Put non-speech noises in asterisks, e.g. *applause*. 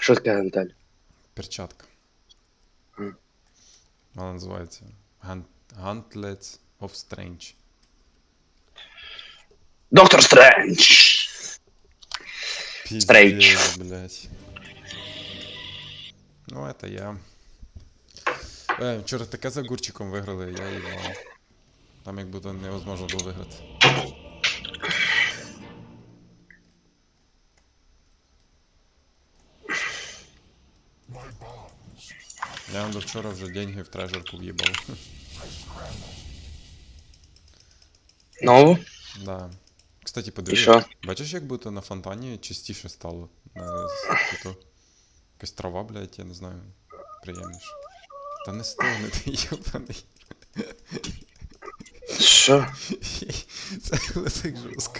Що таке гантель? Перчатка. Мгм. Вона називається Gaunt- Gauntlets of Strange. Доктор Стрендж! Блядь. Ну, это я. Е, вчора таке за гурчиком виграли, я їбав. Там як будто невозможно було виграти. Я до вчора вже деньги в трежерку в'їбав. Ну, да. Кстати, і подивись. що? Бачиш, як будто на фонтані чистіше стало. На, типу, якась трава, блядь, я не знаю. Приємніше. Та не стогни, ти йобаний. Що? *laughs* Це було так жорстко.